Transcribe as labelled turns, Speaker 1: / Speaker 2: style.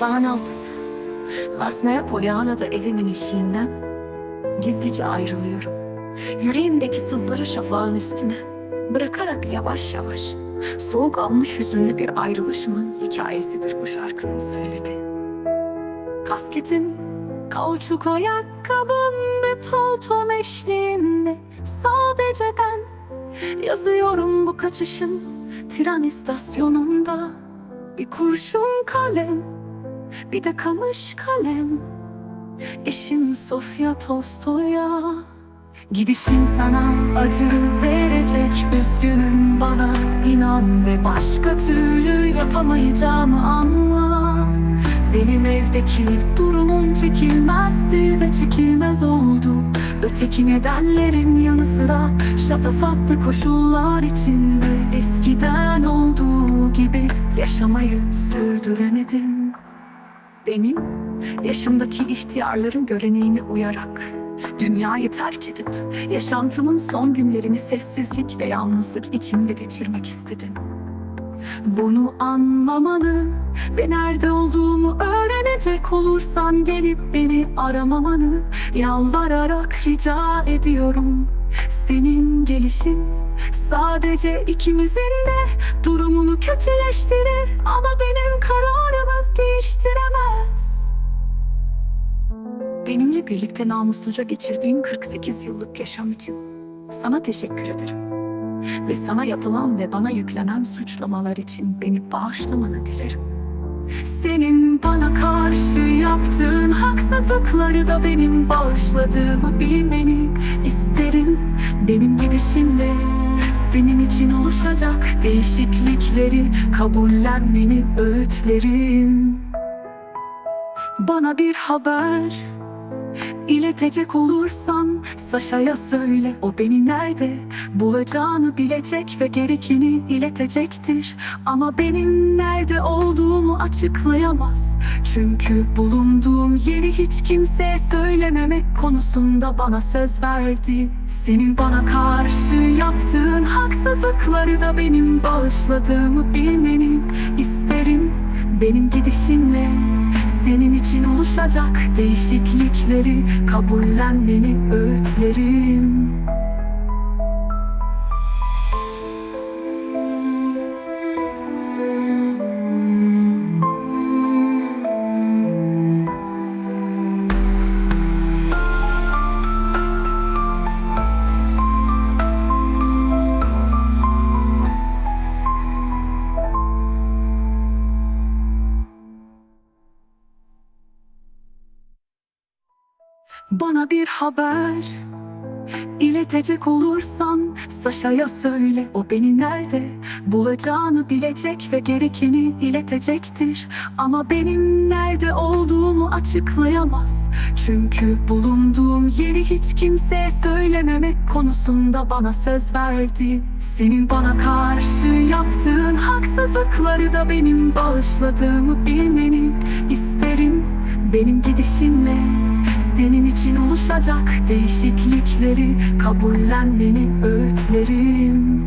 Speaker 1: Nisan altısı. Lasnaya Polyana'da evimin eşiğinden gizlice ayrılıyorum. Yüreğimdeki sızları şafağın üstüne bırakarak yavaş yavaş soğuk almış hüzünlü bir ayrılışımın hikayesidir bu şarkının söyledi. Kasketim, kauçuk ayakkabım ve paltom eşliğinde sadece ben yazıyorum bu kaçışın tren istasyonunda bir kurşun kalem bir de kamış kalem. Eşim Sofya Tolstoy'a. Gidişin sana acı verecek. Üzgünüm bana inan ve başka türlü yapamayacağımı anla. Benim evdeki durumum çekilmezdi ve çekilmez oldu. Öteki nedenlerin yanı sıra şatafatlı koşullar içinde Eskiden olduğu gibi yaşamayı sürdüremedim benim yaşımdaki ihtiyarların göreneğine uyarak dünyayı terk edip yaşantımın son günlerini sessizlik ve yalnızlık içinde geçirmek istedim. Bunu anlamanı ve nerede olduğumu öğrenecek olursan gelip beni aramamanı yalvararak rica ediyorum. Senin gelişin sadece ikimizin de durumunu kötüleştirir ama benim kararımı değiştiremez. Benimle birlikte namusluca geçirdiğin 48 yıllık yaşam için sana teşekkür ederim. Ve sana yapılan ve bana yüklenen suçlamalar için beni bağışlamanı dilerim. Senin bana karşı yaptığın haksızlıkları da benim bağışladığımı bilmeni isterim. Benim gidişimle senin için oluşacak değişiklikleri kabullenmeni öğütlerim. Bana bir haber İletecek olursan Saşa'ya söyle o beni nerede bulacağını bilecek ve gerekeni iletecektir. Ama benim nerede olduğumu açıklayamaz. Çünkü bulunduğum yeri hiç kimseye söylememek konusunda bana söz verdi. Senin bana karşı yaptığın haksızlıkları da benim bağışladığımı bilmeni isterim. Benim gidişimle senin için oluşacak değişiklikleri kabullenmeni öğütlerim. Bana bir haber iletecek olursan Saşa'ya söyle o beni nerede bulacağını bilecek ve gerekeni iletecektir. Ama benim nerede olduğumu açıklayamaz. Çünkü bulunduğum yeri hiç kimseye söylememek konusunda bana söz verdi. Senin bana karşı yaptığın haksızlıkları da benim bağışladığımı bilmeni isterim. Benim gidişimle senin için oluşacak değişiklikleri kabullenmeni öğütlerim